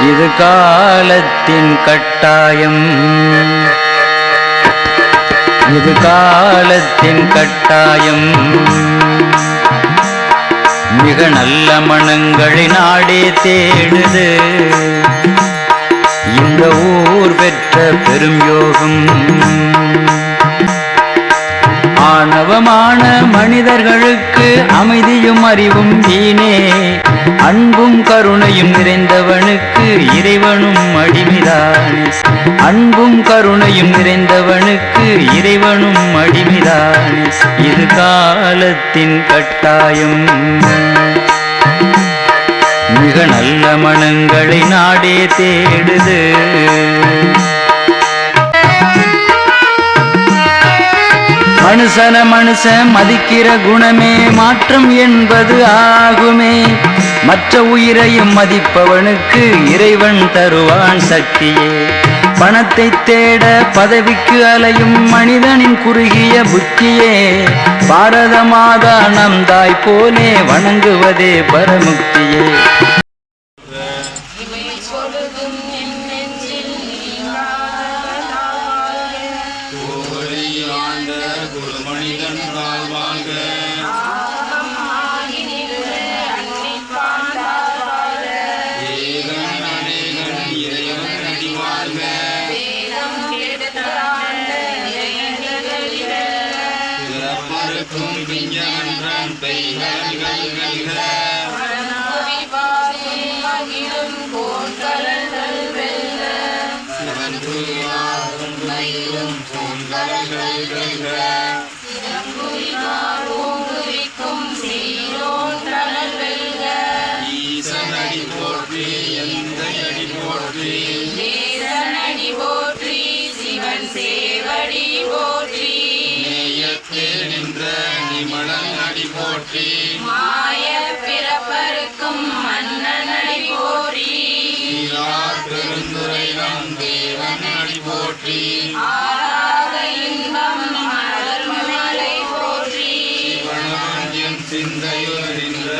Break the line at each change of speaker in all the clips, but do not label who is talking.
இது காலத்தின் கட்டாயம். இது காலத்தின் கட்டாயம். மிக நல்ல மனங்களை நாடே தேடுது. இந்த ஊர் பெற்ற பெரும் யோகம் ஆணவமான மனிதர்களுக்கு அமைதியும் அறிவும் வீணே அன்பும் கருணையும் நிறைந்தவனுக்கு இறைவனும் அடிமைதானே. அன்பும் கருணையும் நிறைந்தவனுக்கு இறைவனும் அடிமைதானே. இது காலத்தின் கட்டாயம். மிக நல்ல மனங்களை நாடே தேடுது. மனுஷன மனுஷன் மதிக்கிற குணமே மாற்றம் என்பது ஆகுமே. மற்ற உயிரையும் மதிப்பவனுக்கு இறைவன் தருவான் சக்தியே. பணத்தை தேட பதவிக்கு அலையும் மனிதனின் குறுகிய புத்தியே. பாரத மாதா நம் தாய் போலே வணங்குவதே பரமுக்தியே.
வெல்க. சிவந்துயாரும் மயிலும் பூங்கல்கள் வெல்க. ஈசன் அடி போற்றி எந்த அடி போற்றி நேயத்தே நின்ற அடி போற்றி.
பிறப்பருக்கும் மன்னனடி
நீரார் பெருந்துரை நம் தேவன் அடி போற்றி.
போற்றி
சிந்தையுள் நின்ற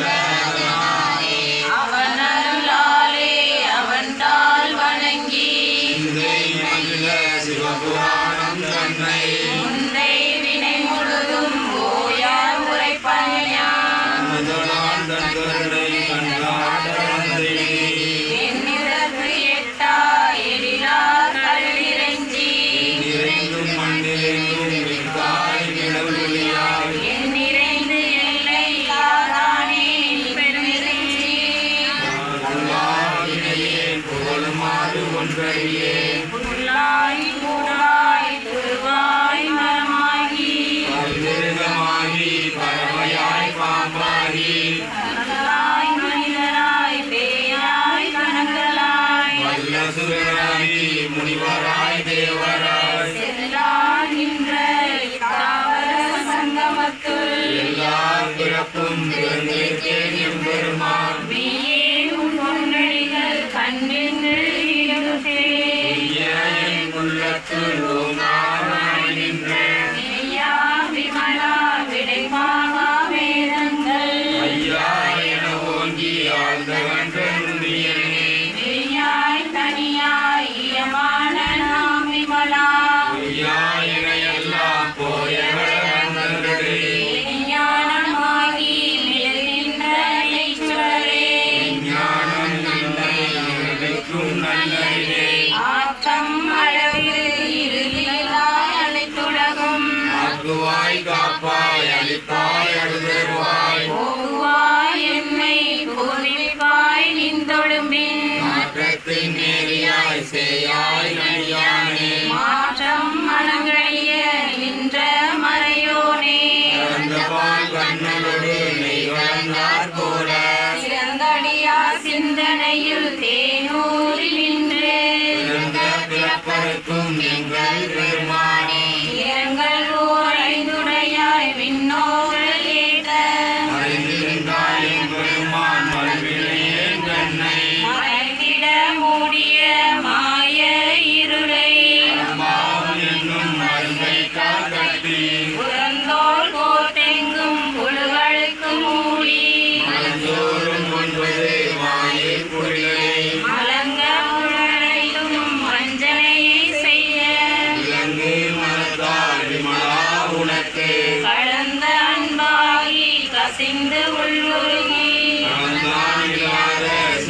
கணங்களாய்
முனிவராய் தேவராய்
நின்ற தாவர சங்கமத்துள்
எல்லார் பிறப்பும் பிறந்திருக்கேன்
ஆக்கம் அளவு இறுதியிலாய் அனைத்துலகும்
ஆக்குவாய் காப்பாய் அளிப்பாய் அழுதருவாய்
போகுவாய் என்னை பூமிப்பாய் நின்றொழும்பின்
மாற்றத்தின் நேரியாய் சேயாய் நடியானே.
மாற்றம் மனங்கழிய நின்ற மறையோனே.
பிறந்தபால் கண்ணனோடு நெய் வளர்ந்தார் போல.
சிறந்தடியார் சிந்தனையில் தேனூரி.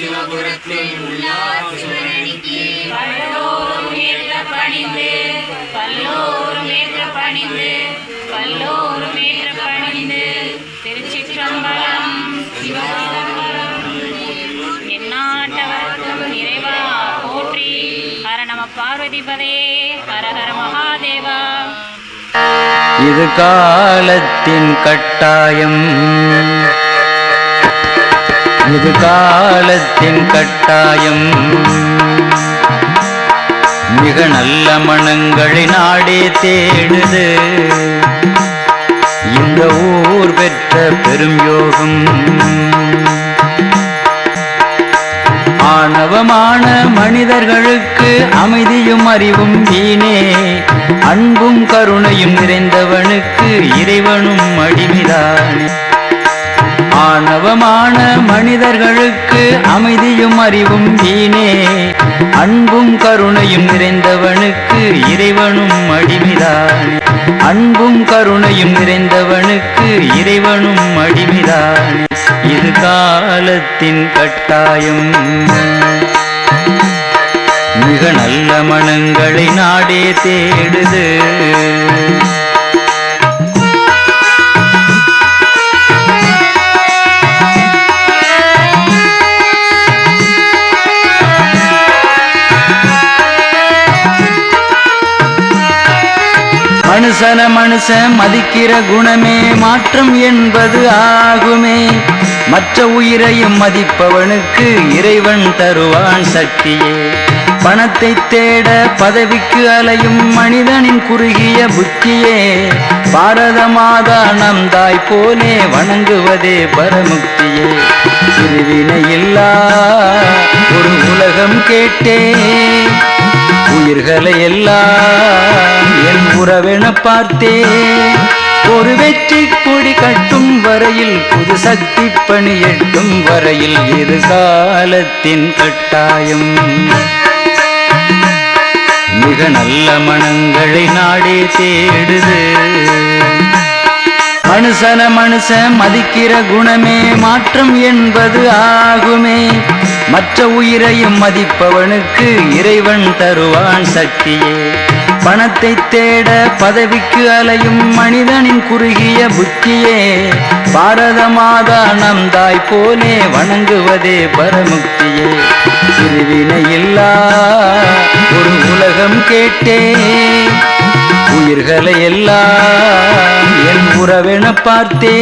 சிவபுரத்தில் உள்ளார் சிவனடிக்கு
பல்லோரும் ஏற்ற பணிந்து பல்லோரும் ஏற்ற பணிந்து பல்லோரும் ஏற்ற பணிந்து திருச்சிற்றம்பலம் சிவசிதம்பரம் எந்நாட்டவர்க்கும் இறைவா போற்றி ஹர நம ஹர ஹர மகாதேவா
இது காலத்தின் கட்டாயம். இது காலத்தின் கட்டாயம். மிக நல்ல மனங்களை நாடே தேடுது. இந்த ஊர் பெற்ற பெரும் யோகம். ஆணவமான மனிதர்களுக்கு அமைதியும் அறிவும் வீணே. அன்பும் கருணையும் நிறைந்தவனுக்கு இறைவனும் அடிமைதானே. ஆணவமான மனிதர்களுக்கு அமைதியும் அறிவும் வீணே அன்பும் கருணையும் நிறைந்தவனுக்கு இறைவனும் அடிமைதானே. அன்பும் கருணையும் நிறைந்தவனுக்கு இறைவனும் அடிமைதானே. இது காலத்தின் கட்டாயம். மிக நல்ல மனங்களை நாடே தேடுது. மனுஷன மனுஷன் மதிக்கிற குணமே மாற்றம் என்பது ஆகுமே. மற்ற உயிரையும் மதிப்பவனுக்கு இறைவன் தருவான் சக்தியே. பணத்தை தேட பதவிக்கு அலையும் மனிதனின் குறுகிய புத்தியே. பாரத மாதா நம் தாய் போலே வணங்குவதே பரமுக்தியே. இல்லா ஒரு உலகம் கேட்டே. உயிர்களை எல்லாம் என் உறவென பார்த்தே. ஒரு வெற்றி கொடி கட்டும் வரையில் புது சக்தி பணி எட்டும் வரையில் இது காலத்தின் கட்டாயம். மிக நல்ல மனங்களை நாடே தேடுது. மனுஷன மனுஷன் மதிக்கிற குணமே மாற்றம் என்பது ஆகுமே. மற்ற உயிரையும் மதிப்பவனுக்கு இறைவன் தருவான் சக்தியே. பணத்தை தேட பதவிக்கு அலையும் மனிதனின் குறுகிய புத்தியே பாரத மாதா நம் தாய் போலே வணங்குவதே பரமுக்தியே. இல்லா ஒரு உலகம் கேட்டே உயிர்களை எல்லாம் என் உறவென பார்த்தே.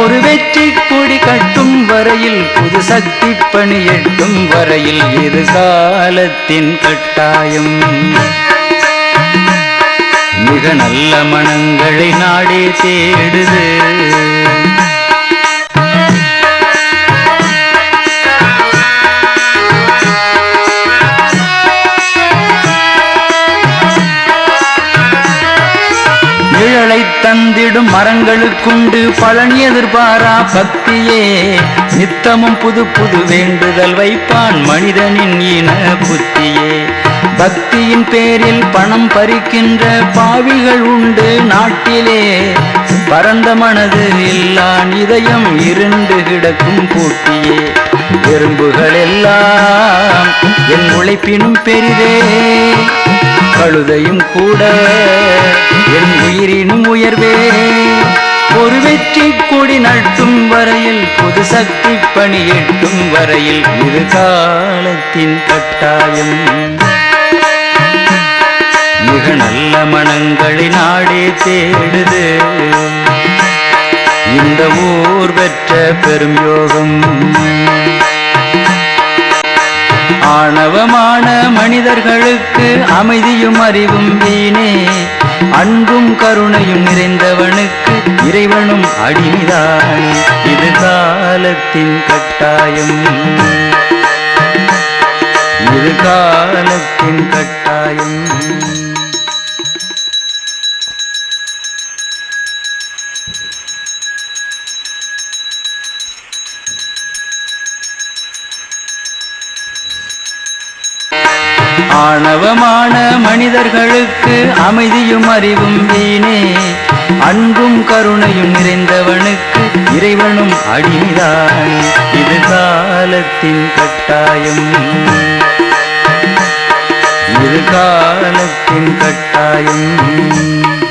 ஒரு வெற்றி கொடி கட்டும் வரையில் புது சக்தி பணி எட்டும் வரையில் இது காலத்தின் கட்டாயம். மிக நல்ல மனங்களை நாடே தேடுது. நிழலை தந்திடும் மரங்களுக்குண்டு பலன் எதிர்பாரா பக்தியே. நித்தமும் புது புது வேண்டுதல் வைப்பான் மனிதனின் இன புத்தியே. பக்தியின் பேரில் பணம் பறிக்கின்ற பாவிகள் உண்டு நாட்டிலே. பரந்த மனது இல்லான் இதயம் இருண்டு கிடக்கும் பூட்டியே எறும்புகள் எல்லாம் என் உழைப்பினும் பெரிதே. கழுதையும் கூட என் உயிரினும் உயர்வே. ஒரு வெற்றி கொடி நட்டும் வரையில் புது சக்தி பணி எட்டும் வரையில் இது காலத்தின் கட்டாயம். உலக நல்ல மனங்களை நாடே தேடுது. இந்த ஊர் பெற்ற பெரும் யோகம். ஆணவமான மனிதர்களுக்கு அமைதியும் அறிவும் வீணே. அன்பும் கருணையும் நிறைந்தவனுக்கு இறைவனும் அடிமைதானே. இது காலத்தின் கட்டாயம். இது காலத்தின் கட்டாயம். ஆணவமான மனிதர்களுக்கு அமைதியும் அறிவும் வீணே. அன்பும் கருணையும் நிறைந்தவனுக்கு இறைவனும் அடிதான் இது காலத்தின் கட்டாயம். இது காலத்தின் கட்டாயம்.